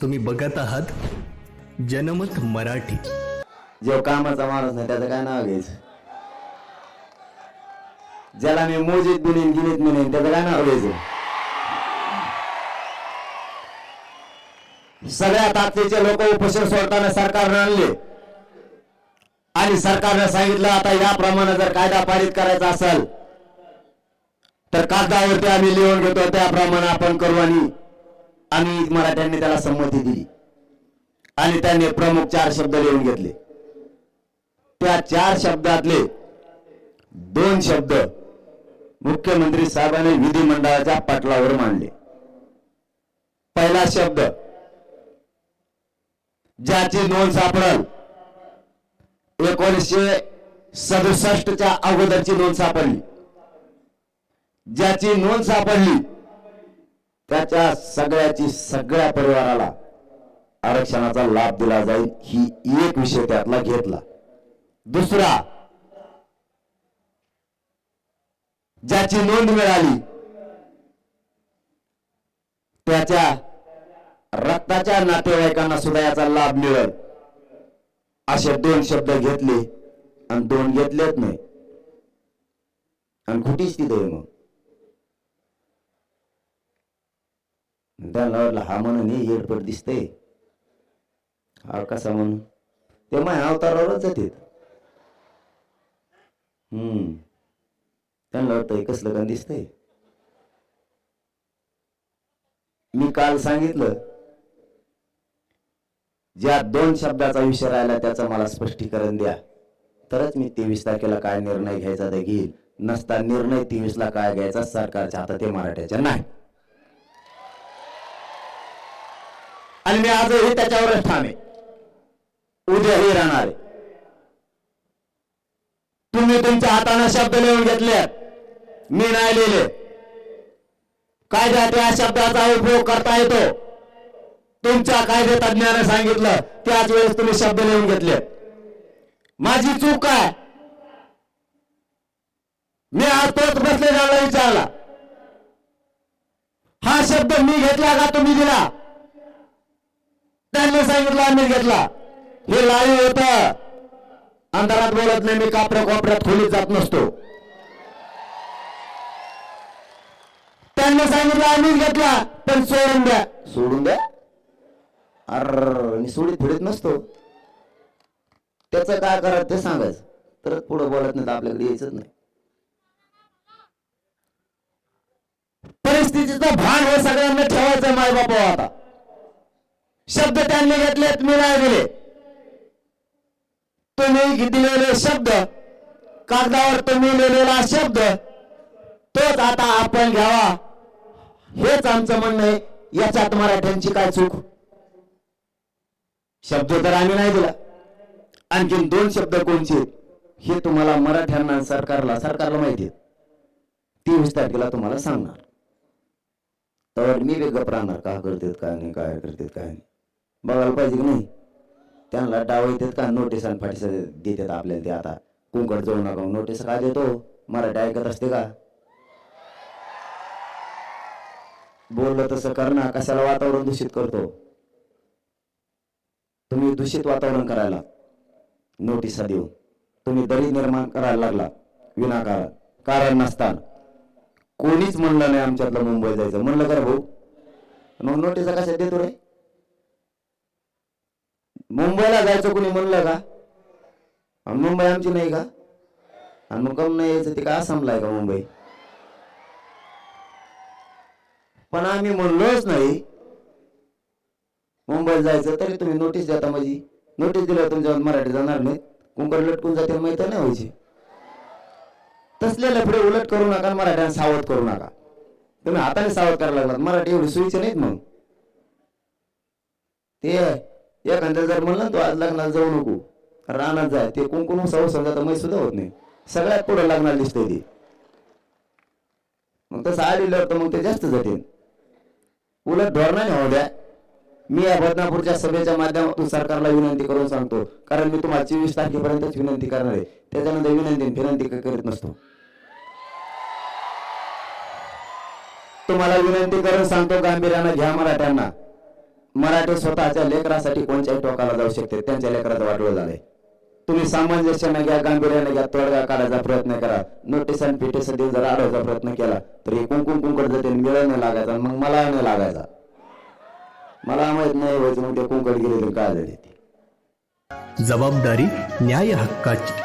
तुम्ही बघत आहात जनमत मराठी. जो कामाचा माणूस नाही त्याचं काय नाव घ्यायचं? ज्याला मी मोजीत म्हणेन गिनीत म्हणेन त्याचं काय नाव घ्यायचं? सगळ्या ताकदीचे लोक उपोषण सोडताना सरकारनं आणले. आणि सरकारनं सांगितलं आता याप्रमाणे जर कायदा पारित करायचा असेल तर कागदावरती आम्ही लिहून घेतो त्याप्रमाणे आपण करू आणि आम्ही मराठ्यांनी त्याला संमती दिली. आणि त्यांनी प्रमुख चार शब्द लिहून घेतले. त्या चार शब्दातले दोन शब्द मुख्यमंत्री साहेबांनी विधिमंडळाच्या पटलावर मांडले. पहिला शब्द ज्याची नोंद सापडल एकोणीसशे सदुसष्टच्या अगोदरची नोंद सापडली. ज्याची नोंद सापडली त्याच्या सगळ्याची सगळ्या परिवाराला आरक्षणाचा लाभ दिला जाईल ही एक विषय त्यातला घेतला. दुसरा ज्याची नोंद मिळाली त्याच्या रक्ताच्या नातेवाईकांना सुद्धा याचा लाभ मिळेल. असे दोन शब्द घेतले आणि दोन घेतलेच नाही. आणि कुठेच तिथे मग त्यांना हा म्हणून येडपट दिसतंय हा कसा म्हणून ते माझ्या अवतारावरच जाते हम्म त्यांना वाटतंय कसलं का दिसतंय मी काल सांगितलं ज्या दोन शब्दाचा विषय राहिला त्याचं मला स्पष्टीकरण द्या तरच मी तेवीस तारखेला काय निर्णय घ्यायचा ते घेईल नसता निर्णय तेवीसला काय घ्यायचा सरकारच्या हातात ते मराठ्याच्या नाही आणि मी आजही त्याच्यावरच ठाम आहे. उद्याही राहणार आहे. तुम्ही तुमच्या हाताने शब्द लिहून घेतल्यात मी नाही लिहिले. कायद्यात त्या शब्दाचा उपयोग करता येतो. तुमच्या कायदे तज्ञाने सांगितलं त्याच वेळेस तुम्ही शब्द लिहून घेतले माझी चूक काय? मी आज तोच बसले जायला विचारला. हा शब्द मी घेतला का तुम्ही दिला? त्यांनी सांगितलं आम्ही घेतला. हे लाईव्ह होत. अंधारात बोलत नाही मी कापऱ्या कोपऱ्यात खोलीत जात नसतो. त्यांनी सांगितलं आम्ही घेतला पण सोडून द्या. सोडून द्या? अर मी सोडीत फिरत नसतो. त्याच काय करायचं ते सांगायचं. तर पुढे बोलत नाही तर आपल्याकडे यायचंच नाही. परिस्थितीचं भान हे सगळ्यांना ठेवायचं माय बापा आता. शब्द त्यांनी घेतलेत मी नाही दिले. तुम्ही दिलेले शब्द कागदावर तुम्ही लिहिलेला शब्द तोच आता आपण घ्यावा. हेच आमचं म्हणणं आहे. याच्यात मराठ्यांची काय चूक? शब्द तर आम्ही नाही दिला. आणखीन दोन शब्द कोणचे आहेत? हे तुम्हाला मराठ्यांना सरकारला सरकारला माहिती आहे. तेवीस तारखेला तुम्हाला सांगणार. तर मी वेगळं राहणार का करतात काय नाही काय करतात काय नाही. बघायला पाहिजे की नाही? त्यांना डाव येतात का? नोटीस आणि फाटीसा देतात आपल्याला ते आता. कुंकड जाऊ नका नोटीस काय देतो? मराठी ऐकत असते का? बोललं तसं कर ना. कशाला वातावरण दूषित करतो? तुम्ही दूषित वातावरण करायला. नोटिसा देऊन. तुम्ही दरी निर्माण करायला लागला. विनाकारण. कारण नसताना. कोणीच म्हणलं नाही आमच्यातलं मुंबई जायचं. म्हणलं का भाऊ? मग नोटिसा कशा देतो रे? मुंबईला जायचं कोणी म्हणलं का? मुंबई आमची नाही का? आणि मग कम नाही यायचं? ते का आसामला का मुंबई? पण आम्ही म्हणलोच नाही. मुंबईला जायचं तरी तुम्ही नोटीस देता माझी. नोटीस दिल्यावर तुमच्यावर मराठी जाणार नाही कुंकर लटकून जाते माहीत नाही व्हायची. तसले लफडे उलट करू नका मराठ्यांना सावध करू नका. तुम्ही हाताने सावध करायला लागलात मराठी एवढी सोयीचे नाहीत मग. ते एखाद्या जर म्हणलं तू आज लग्नाला जाऊ नको रानात जाय ते कुंकुम सव समजा तर सुद्धा होत नाही. सगळ्यात पुढे लग्नाला दिसतंय ते. मग तसं आलेलं तर मग ते जास्त जाते उलट धोरणाने होऊ द्या. मी या बदनापूरच्या सभेच्या माध्यमातून सरकारला विनंती करून सांगतो कारण मी तुम्हाला चोवीस तारखेपर्यंतच विनंती करणार आहे. त्याच्यानंतर विनंती विनंती करत करीत नसतो. तुम्हाला विनंती करून सांगतो गांभीर्यानं घ्या मराठ्यांना. मराठी स्वतःच्या लेकरासाठी कोणत्याही टोकाला जाऊ शकते. त्यांच्या लेकराचं वाटलं झालंय. तुम्ही सामंजस्याने घ्या गांभीर्याने घ्या तोडगा काढायचा प्रयत्न करा. नोटीस आणि पिटीस देऊन जर अडवायचा प्रयत्न केला तर हे कुंकुम कुंकड जाते मिळ नाही लागायचा मग मला नाही लागायचा. मला माहीत नाही व्हायचं मग ते कुंकड गेले तर काय झाले जबाबदारी न्याय हक्काची